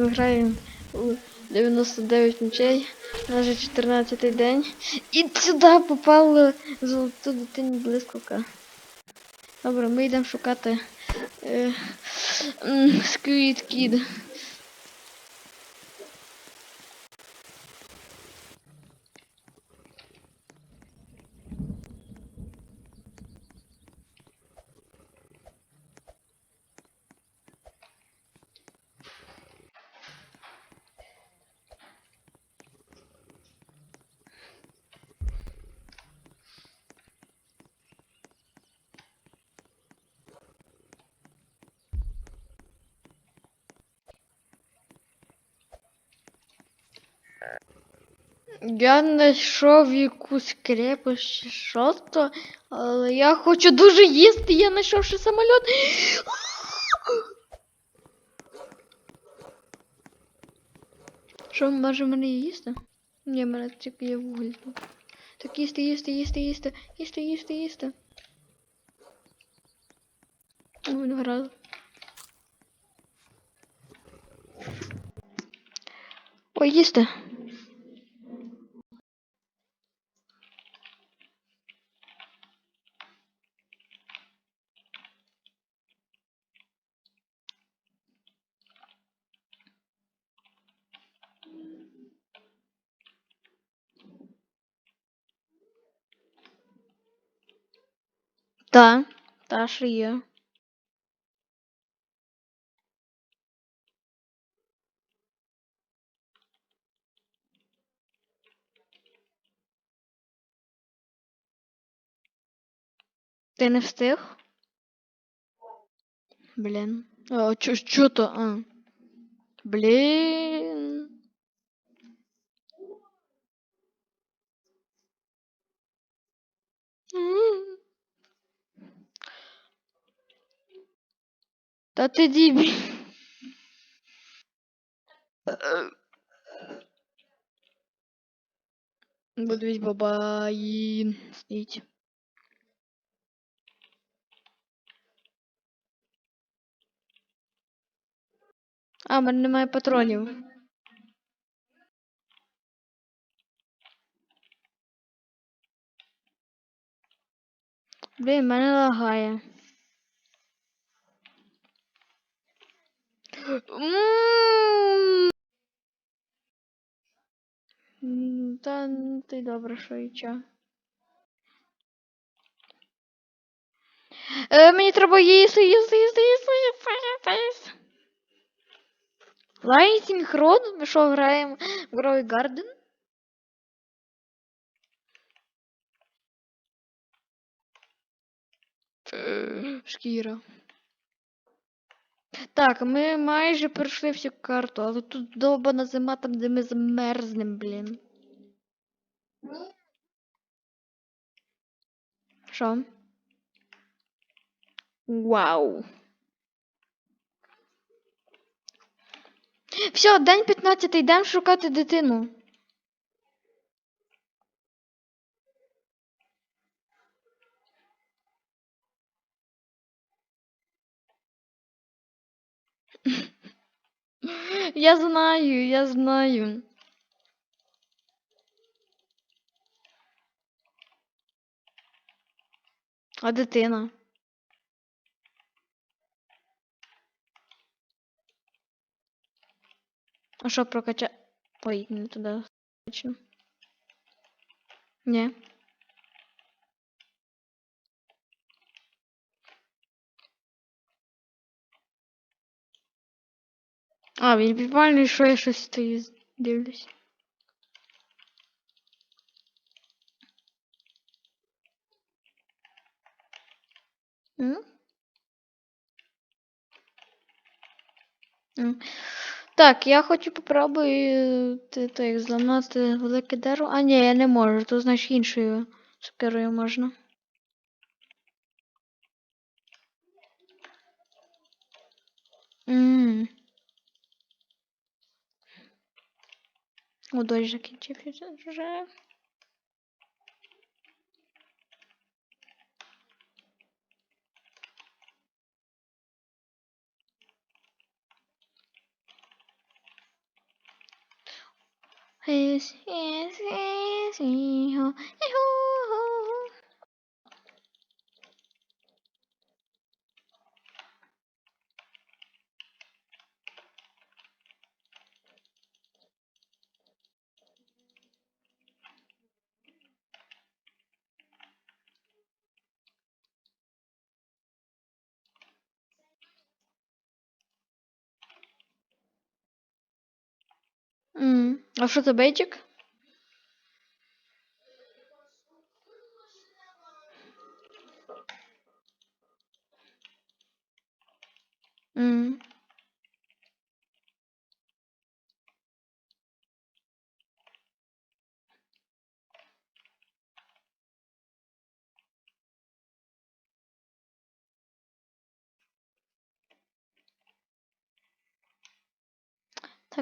Ми граємо у 99 ночей, у вже 14 день. І сюди попала золоту дитині блискавка. Добре, ми йдемо шукати е, Squid Kid. Я знайшов якусь крепость чи що то, але я хочу дуже їсти, я знайшов ще самоліт. Що, може мене їсти? Ні, мене тільки є вуголь тут. Так їсти, їсти, їсти, їсти, їсти, їсти, їсти. Ну, він гаразд. Ой, їсти. Та, та що є. Не встиг? Блін. О, чо, чо то? А. Блін. Та ти дібі. Будуть бабаїн. Стіть. А, в мене немає патронів. Блін, мене лагає. Та ти добре, що і чо. Е, мені треба їсти, їсти, їсти, їсти, їсти. Лайтінг Род? Ми що граємо в Грові Гарден? Шкіра. Так, ми майже пройшли всю карту, але тут довбана зима, там де ми замерзнем, блін. Що? Вау. Все, день 15, йдемо шукати дитину. Я знаю, я знаю. А дитина? А що прокача... Ой, не туди. Точно. Ні. А, він підпальний, що я щось стою, дивлюсь. Так, я хочу попробувати так, зламати велике дерево. А, ні, я не можу, то значить іншою сокирою можна. Ммм. O 2 aqui tinha já. Esse, esse, esse, erro, erro. А що це бейчик?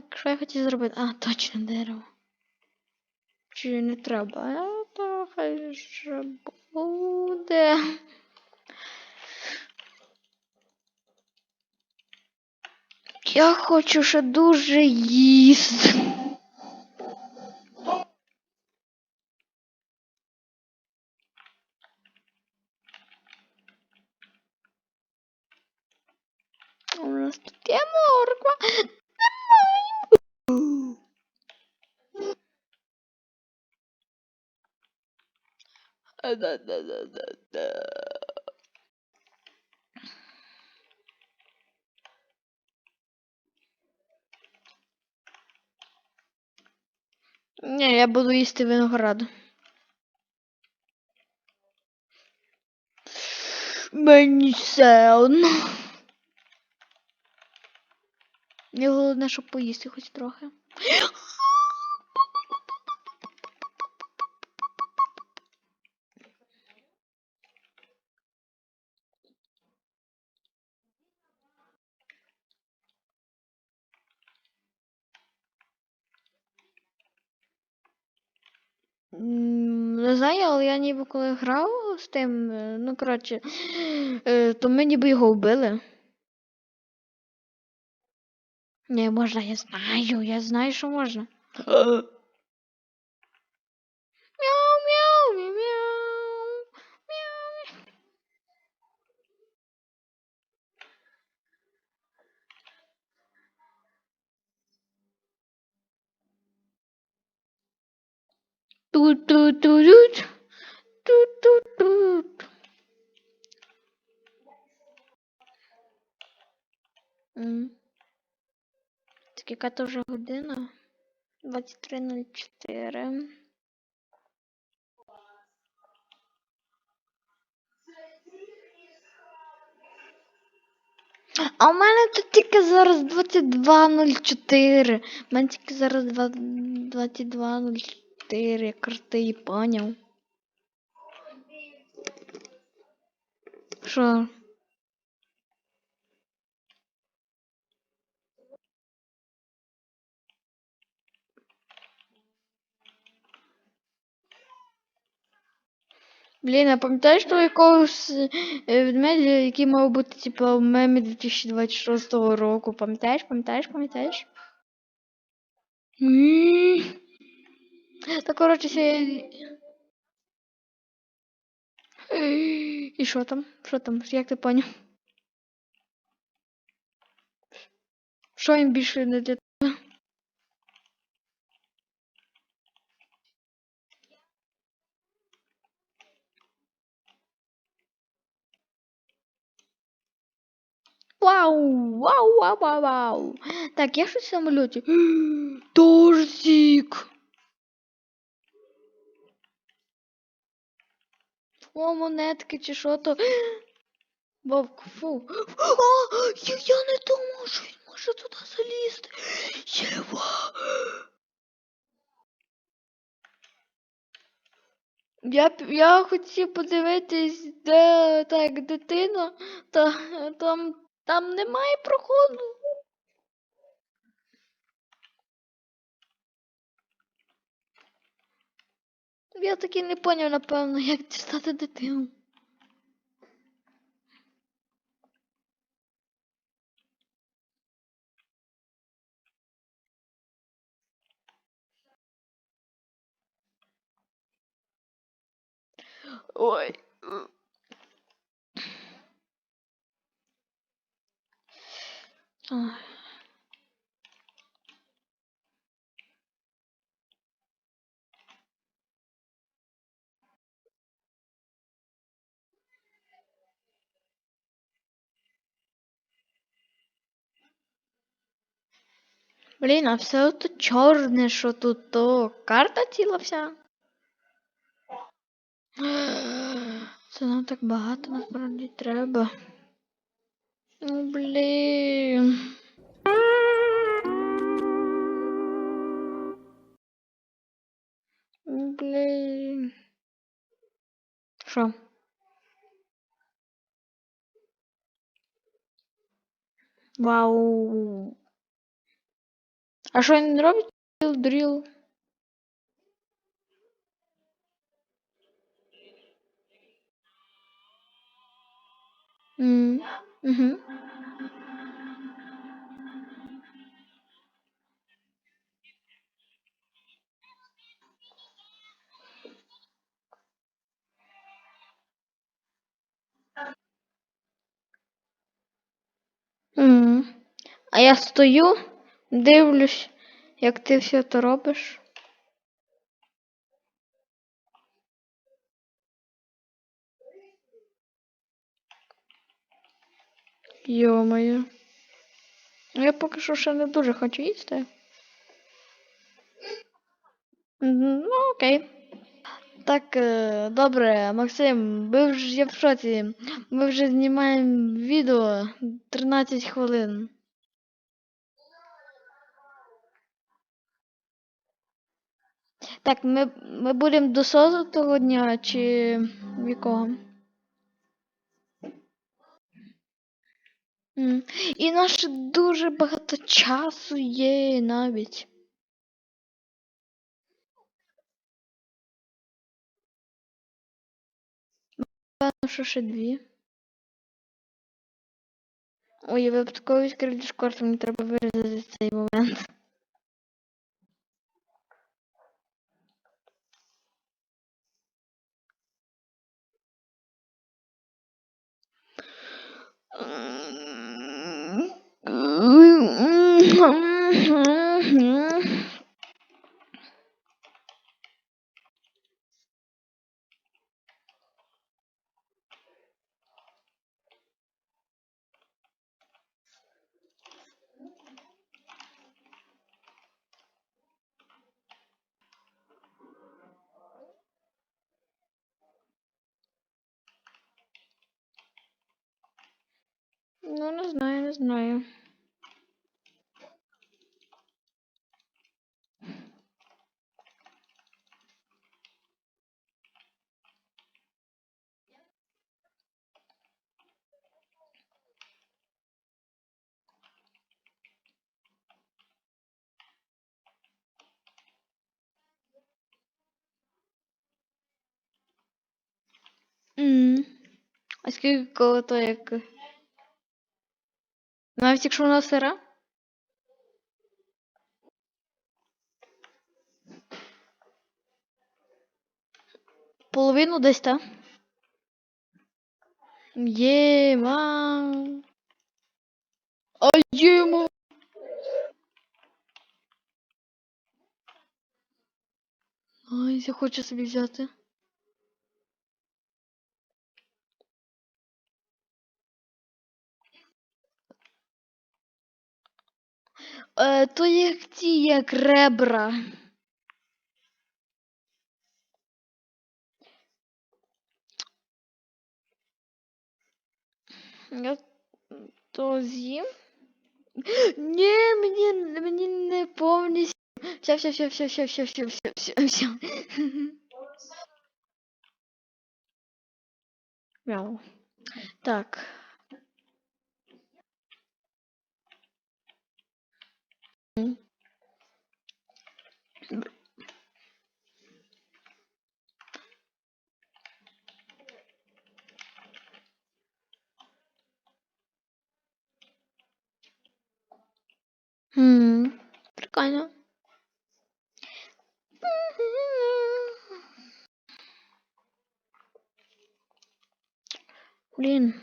Так, що я хотів зробити? А, точно дерево. Чи не треба? А, то хай же буде. Я хочу ще дуже їсти. У нас тут є морква. Ні, я буду їсти виноград. Мені все одно. Мені головне, щоб поїсти хоч трохи. Знаю, але я ніби коли грав з тим, е, ну коротше, е, то ми ніби його вбили. Не можна, я знаю, я знаю, що можна. Тут-тут-тут. Тут-тут-тут. Так яка то вже година? 23.04. А у мене тут тільки зараз 22.04. У мене тільки зараз 22.04. 4 карти, поняв. Що? Блін, а пам'ятаєш про якогось е, ведмедя, який мав бути, типу, в мемі 2026 року? Пам'ятаєш, пам'ятаєш, пам'ятаєш? М. Та коротше, ся... І що там? Що там? Як ти поняв? Що їм більше не для Вау! Вау, вау, вау, вау! Так, я щось в самольоті. Дождик! О, монетки чи що то. Вовк, фу. О, я, я не думав, що він може туди залізти. Єва. Я, я хотів подивитись, де так дитина, та там, там немає проходу. Я так і не поняв, напевно, як дістати дитину. Ой. Ой. Блін, а все тут чорне, що тут то карта ціла вся. Це нам так багато насправді треба. Ну, блін. Ну, Блін. Що? Вау. А що він робить? Дріл, дріл. М, Угу. М. А я стою, Дивлюсь, як ти все то робиш. Йо-моє. Я поки що ще не дуже хочу їсти. Ну, окей. Так, е, добре, Максим, ви вже я в шоці. Ми вже знімаємо відео 13 хвилин. Так, ми, ми будемо до созу того дня чи в якого? І наше дуже багато часу є навіть. Певно, що ще дві. Ой, я випадково відкрив Discord, мені треба вирізати цей момент. 嗯嗯哼哼 А скільки коло то як? Навіть якщо вона сира? Половину десь, та? Єма. А єма. Ой, я хочу собі взяти. Е, то як ті, як ребра. Я то з'їм. Ні, мені, мені не повністю. Все, все, все, все, все, все, все, все, все, все. Мяу. Так. М. М, Прикольно. Блін.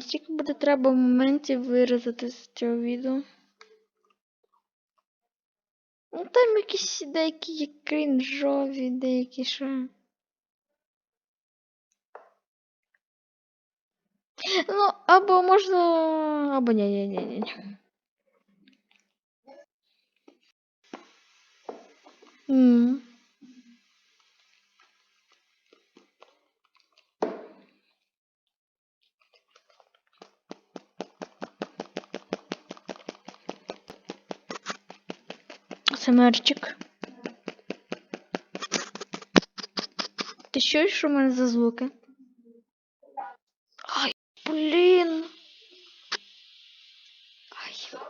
Стільки буде треба моментів вирізати з цього відео. Ну там якісь деякі крінжові, деякі ще. Ну, або можна. Або ні, ні, ні, ні. ні. Семерчик. Ти що в мене за звуки? Ай, блін. Ай.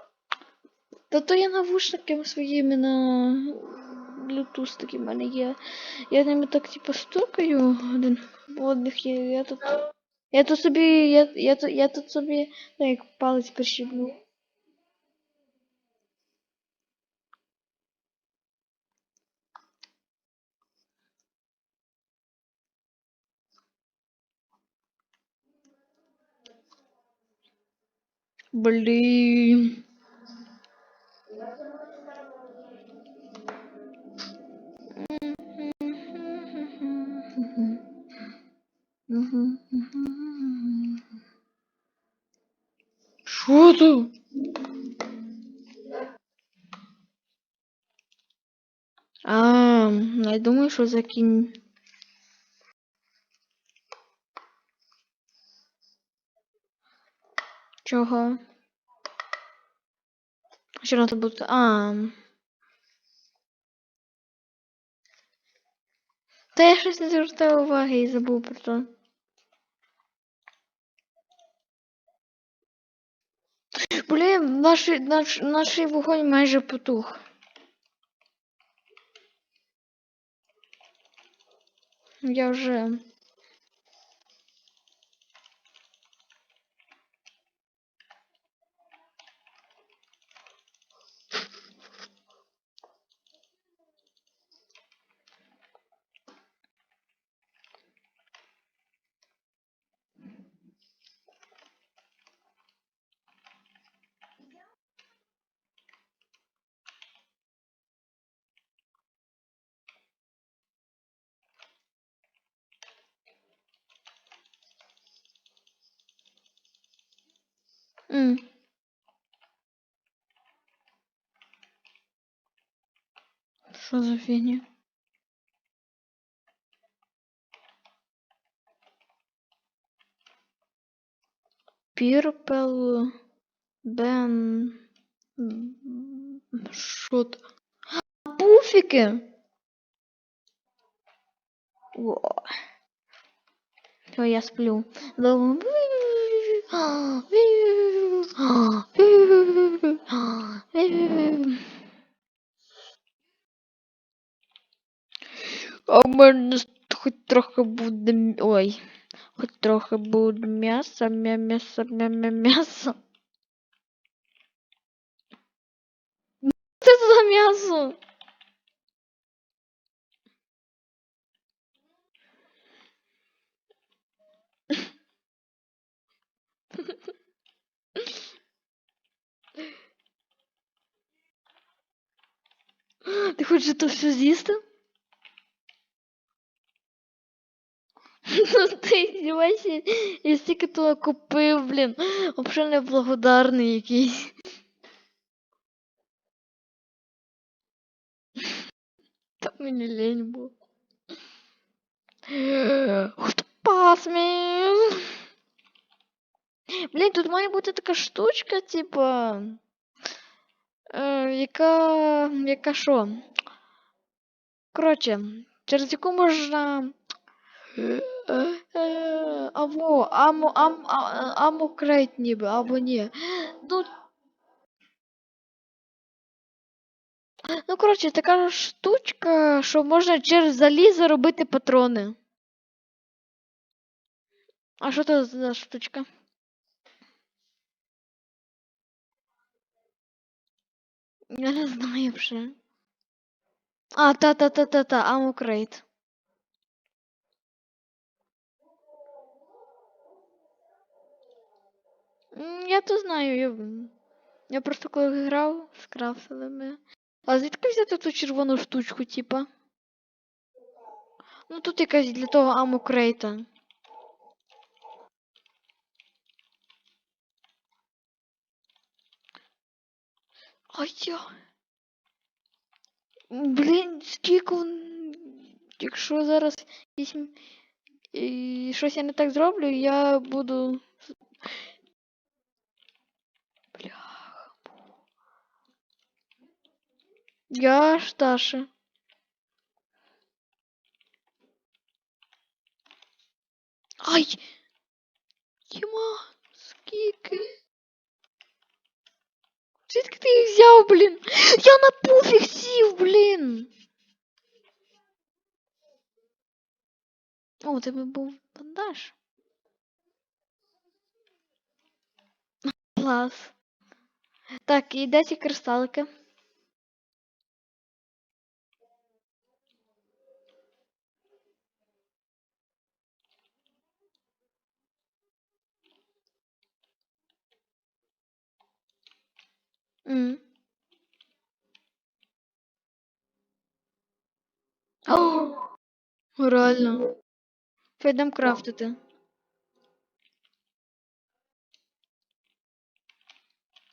Та то я навушники своїми на Bluetooth такі в мене є. Я ними так типу стукаю один одних є. Я тут. Я тут собі. Я, я, я тут собі ну, як палець прищібнув. Блін. Що тут? А, я думаю, що за Чого? Що то буде? А. Та я щось не звертав уваги і забув про то. Блін, наш, наш, наш вогонь майже потух. Я вже. Що за фігня? Пірпел Бен. А, Пуфіки! О. Все, я сплю. Думаю, А в мене с- хоч трохи буде. м- Ой. Хоч трохи буде м'яса, м'я м'ясо, м'я м'я м'ясо. Це за м'ясо? Ти хочеш це все з'їсти? Ну ти здівайся, я стільки того купив, блін. Взагалі неблагодарний якийсь. Та мені лень було. Хто пас? Блін, тут має бути така штучка, типа. Е, яка. яка що? Коротше, через яку можна. Або амо, ам, а- амокрейт ніби, або ні. Ну, ну коротше, така штучка, що можна через залізо робити патрони. А що це за штучка? Я не знаю вже. А, та-та-та-та-та, амокрейт. М, Я то знаю, я, я просто коли грав з крафселами. А звідки взяти ту червону штучку, типа? Ну тут якась для того амокрейта. Ай я. Блін, скільки. он- Якщо зараз вісім. І щось я не так зроблю, я буду. Бляха. Я ж Таша. Ай! Єма, скільки? Звідки ти їх взяв, блін? Я на пуфік сів, блін. О, у тебе був бандаж. Клас. Так, і де ці кристалики? О, реально. Пойдем крафтити.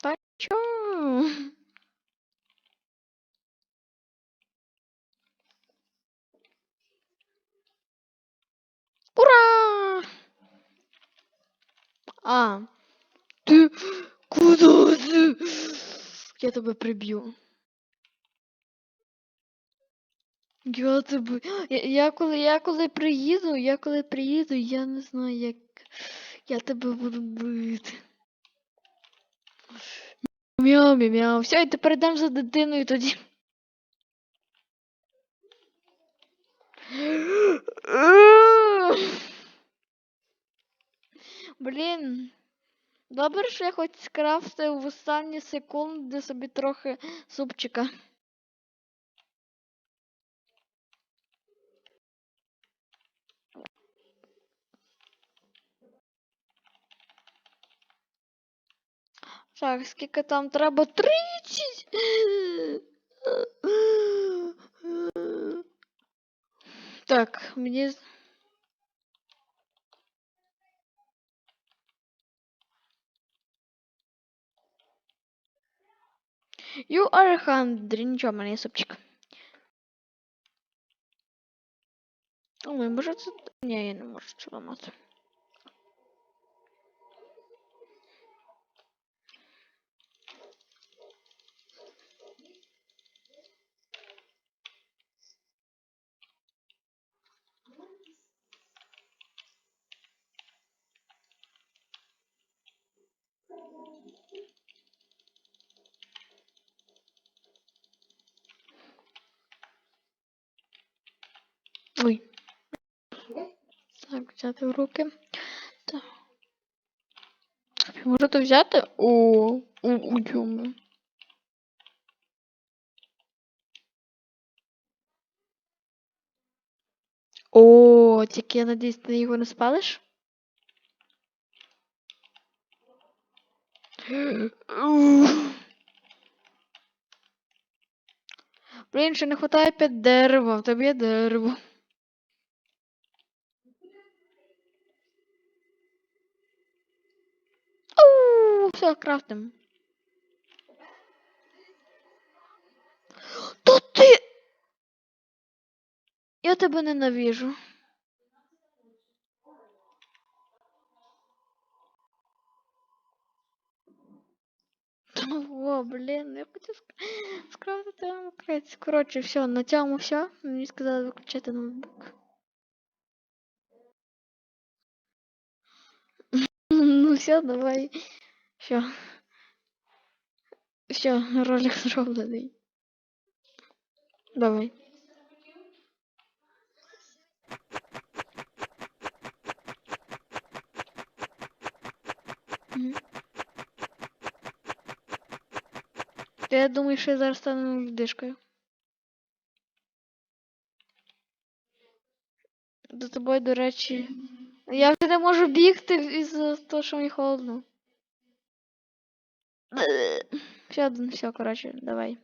Та чо? Ура! А. Ти куди ти? Я тебе приб'ю. Я тебе. Я, я коли я коли приїду, я коли приїду, я не знаю, як я тебе буду бити. Мяу, мяу, мяу. Все, і тепер йдемо за дитиною тоді. Блін. Добре, що я хоч скрафтив в останні секунди собі трохи супчика. Так, скільки там треба? 30! Так, мені. Hungry, нічого, в мене супчик. Ой, може це. Ні, я не можу це ламати. Ой. Так, взяти в руки. Так. Може то взяти? О, у, у чому? О, тільки я надіюсь, ти його не спалиш? Блін, ще не хватає п'ять дерева, в тебе є дерево. Все, крафтим. То ти. Я тебе ненавижу. О, блін, я хотів ск- скрафтити амокрець. Коротше, все, на цьому все. Мені сказали виключати ноутбук. Ну все, давай. Все. Все, ролик зроблений. Давай. Та Я думаю, що я зараз стану людишкою. До тобою, до речі. Я вже не можу бігти із-за того, що мені холодно. Ще один, все, короче, давай.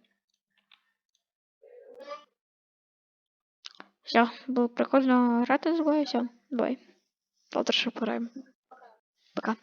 Все, було прикольно грати з тобою, все, давай. Завтра ще пограємо. Пока.